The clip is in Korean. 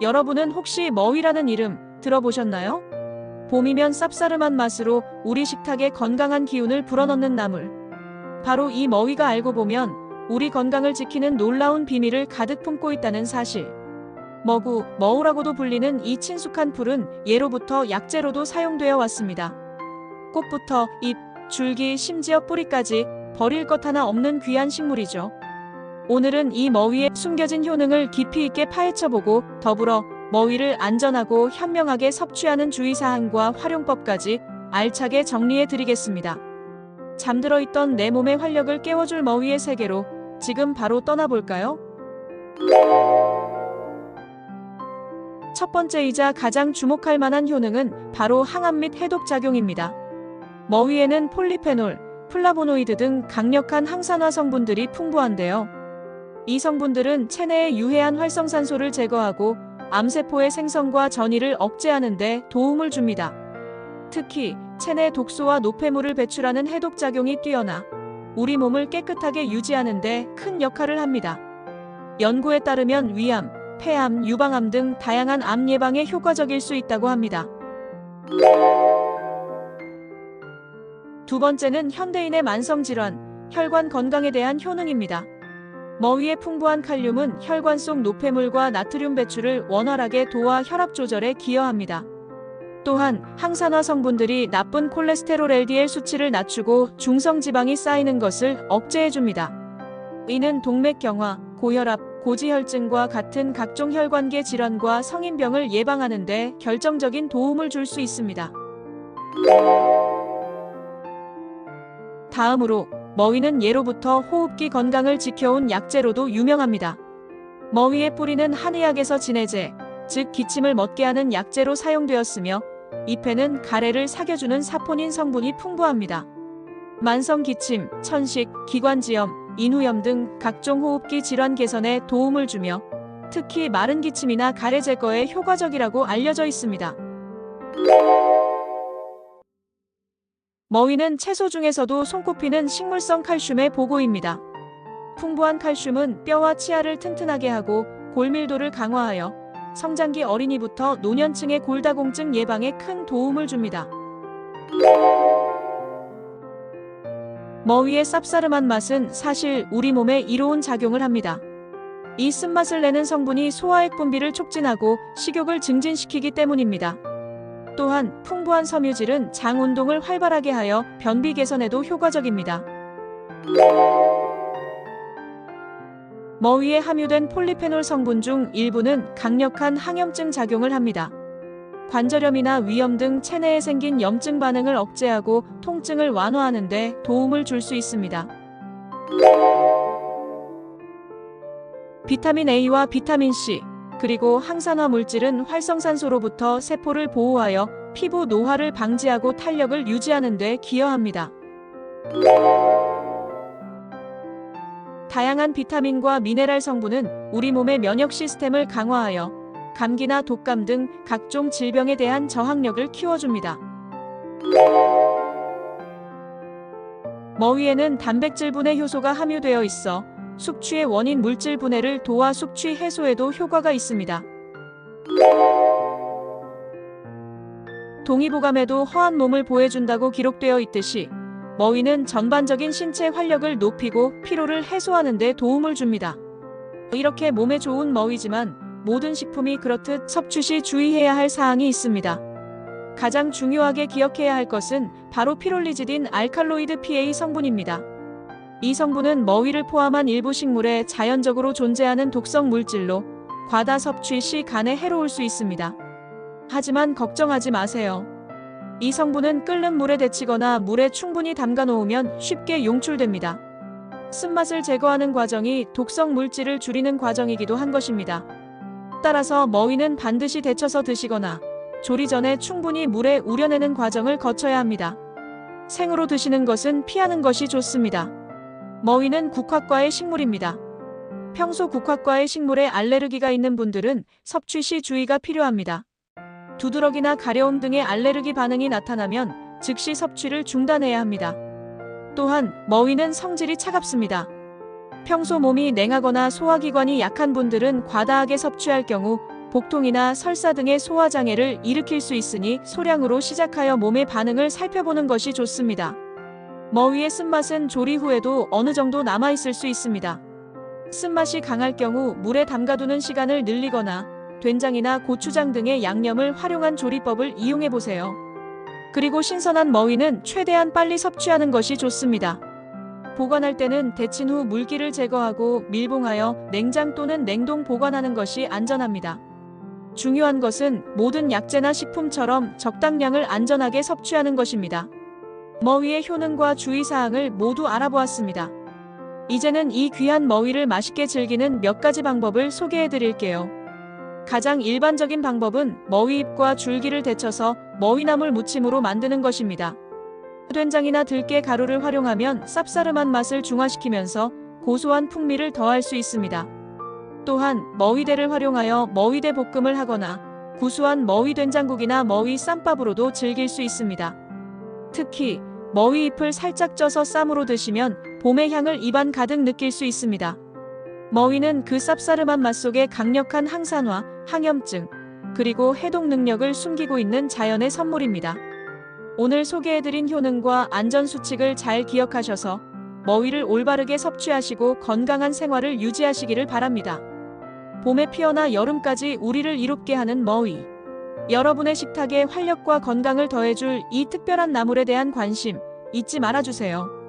여러분은 혹시 머위라는 이름 들어보셨나요? 봄이면 쌉싸름한 맛으로 우리 식탁에 건강한 기운을 불어넣는 나물. 바로 이 머위가 알고 보면 우리 건강을 지키는 놀라운 비밀을 가득 품고 있다는 사실. 머구, 머우라고도 불리는 이 친숙한 풀은 예로부터 약재로도 사용되어 왔습니다. 꽃부터 잎, 줄기, 심지어 뿌리까지 버릴 것 하나 없는 귀한 식물이죠. 오늘은 이 머위의 숨겨진 효능을 깊이 있게 파헤쳐보고 더불어 머위를 안전하고 현명하게 섭취하는 주의사항과 활용법까지 알차게 정리해 드리겠습니다. 잠들어 있던 내 몸의 활력을 깨워줄 머위의 세계로 지금 바로 떠나볼까요? 첫 번째이자 가장 주목할 만한 효능은 바로 항암 및 해독 작용입니다. 머위에는 폴리페놀, 플라보노이드 등 강력한 항산화 성분들이 풍부한데요. 이 성분들은 체내의 유해한 활성산소를 제거하고 암세포의 생성과 전이를 억제하는 데 도움을 줍니다. 특히 체내 독소와 노폐물을 배출하는 해독 작용이 뛰어나 우리 몸을 깨끗하게 유지하는 데 큰 역할을 합니다. 연구에 따르면 위암, 폐암, 유방암 등 다양한 암 예방에 효과적일 수 있다고 합니다. 두 번째는 현대인의 만성 질환, 혈관 건강에 대한 효능입니다. 머위의 풍부한 칼륨은 혈관 속 노폐물과 나트륨 배출을 원활하게 도와 혈압 조절에 기여합니다. 또한 항산화 성분들이 나쁜 콜레스테롤 LDL 수치를 낮추고 중성 지방이 쌓이는 것을 억제해줍니다. 이는 동맥경화, 고혈압, 고지혈증과 같은 각종 혈관계 질환과 성인병을 예방하는 데 결정적인 도움을 줄 수 있습니다. 다음으로 머위는 예로부터 호흡기 건강을 지켜온 약재로도 유명합니다. 머위의 뿌리는 한의학에서 진해제, 즉 기침을 멎게 하는 약재로 사용되었으며 잎에는 가래를 사겨주는 사포닌 성분이 풍부합니다. 만성 기침, 천식, 기관지염, 인후염 등 각종 호흡기 질환 개선에 도움을 주며 특히 마른 기침이나 가래 제거에 효과적이라고 알려져 있습니다. 머위는 채소 중에서도 손꼽히는 식물성 칼슘의 보고입니다. 풍부한 칼슘은 뼈와 치아를 튼튼하게 하고 골밀도를 강화하여 성장기 어린이부터 노년층의 골다공증 예방에 큰 도움을 줍니다. 머위의 쌉싸름한 맛은 사실 우리 몸에 이로운 작용을 합니다. 이 쓴맛을 내는 성분이 소화액 분비를 촉진하고 식욕을 증진시키기 때문입니다. 또한 풍부한 섬유질은 장 운동을 활발하게 하여 변비 개선에도 효과적입니다. 머위에 함유된 폴리페놀 성분 중 일부는 강력한 항염증 작용을 합니다. 관절염이나 위염 등 체내에 생긴 염증 반응을 억제하고 통증을 완화하는 데 도움을 줄 수 있습니다. 비타민 A와 비타민 C, 그리고 항산화 물질은 활성산소로부터 세포를 보호하여 피부 노화를 방지하고 탄력을 유지하는 데 기여합니다. 다양한 비타민과 미네랄 성분은 우리 몸의 면역 시스템을 강화하여 감기나 독감 등 각종 질병에 대한 저항력을 키워줍니다. 머위에는 단백질분해 효소가 함유되어 있어 숙취의 원인 물질 분해를 도와 숙취 해소에도 효과가 있습니다. 동의보감에도 허한 몸을 보해준다고 기록되어 있듯이 머위는 전반적인 신체 활력을 높이고 피로를 해소하는 데 도움을 줍니다. 이렇게 몸에 좋은 머위지만 모든 식품이 그렇듯 섭취 시 주의해야 할 사항이 있습니다. 가장 중요하게 기억해야 할 것은 바로 피롤리지딘 알칼로이드 PA 성분입니다. 이 성분은 머위를 포함한 일부 식물에 자연적으로 존재하는 독성 물질로 과다 섭취 시 간에 해로울 수 있습니다. 하지만 걱정하지 마세요. 이 성분은 끓는 물에 데치거나 물에 충분히 담가 놓으면 쉽게 용출됩니다. 쓴맛을 제거하는 과정이 독성 물질을 줄이는 과정이기도 한 것입니다. 따라서 머위는 반드시 데쳐서 드시거나 조리 전에 충분히 물에 우려내는 과정을 거쳐야 합니다. 생으로 드시는 것은 피하는 것이 좋습니다. 머위는 국화과의 식물입니다. 평소 국화과의 식물에 알레르기가 있는 분들은 섭취 시 주의가 필요합니다. 두드러기나 가려움 등의 알레르기 반응이 나타나면 즉시 섭취를 중단해야 합니다. 또한 머위는 성질이 차갑습니다. 평소 몸이 냉하거나 소화기관이 약한 분들은 과다하게 섭취할 경우 복통이나 설사 등의 소화장애를 일으킬 수 있으니 소량으로 시작하여 몸의 반응을 살펴보는 것이 좋습니다. 머위의 쓴맛은 조리 후에도 어느 정도 남아있을 수 있습니다. 쓴맛이 강할 경우 물에 담가두는 시간을 늘리거나 된장이나 고추장 등의 양념을 활용한 조리법을 이용해 보세요. 그리고 신선한 머위는 최대한 빨리 섭취하는 것이 좋습니다. 보관할 때는 데친 후 물기를 제거하고 밀봉하여 냉장 또는 냉동 보관하는 것이 안전합니다. 중요한 것은 모든 약재나 식품처럼 적당량을 안전하게 섭취하는 것입니다. 머위의 효능과 주의사항을 모두 알아보았습니다. 이제는 이 귀한 머위를 맛있게 즐기는 몇 가지 방법을 소개해 드릴게요. 가장 일반적인 방법은 머위잎과 줄기를 데쳐서 머위나물 무침으로 만드는 것입니다. 된장이나 들깨 가루를 활용하면 쌉싸름한 맛을 중화시키면서 고소한 풍미를 더할 수 있습니다. 또한 머위대를 활용하여 머위대 볶음을 하거나 구수한 머위 된장국이나 머위 쌈밥으로도 즐길 수 있습니다. 특히 머위 잎을 살짝 쪄서 쌈으로 드시면 봄의 향을 입안 가득 느낄 수 있습니다. 머위는 그 쌉싸름한 맛 속에 강력한 항산화, 항염증, 그리고 해독 능력을 숨기고 있는 자연의 선물입니다. 오늘 소개해드린 효능과 안전수칙을 잘 기억하셔서 머위를 올바르게 섭취하시고 건강한 생활을 유지하시기를 바랍니다. 봄에 피어나 여름까지 우리를 이롭게 하는 머위. 여러분의 식탁에 활력과 건강을 더해줄 이 특별한 나물에 대한 관심 잊지 말아주세요.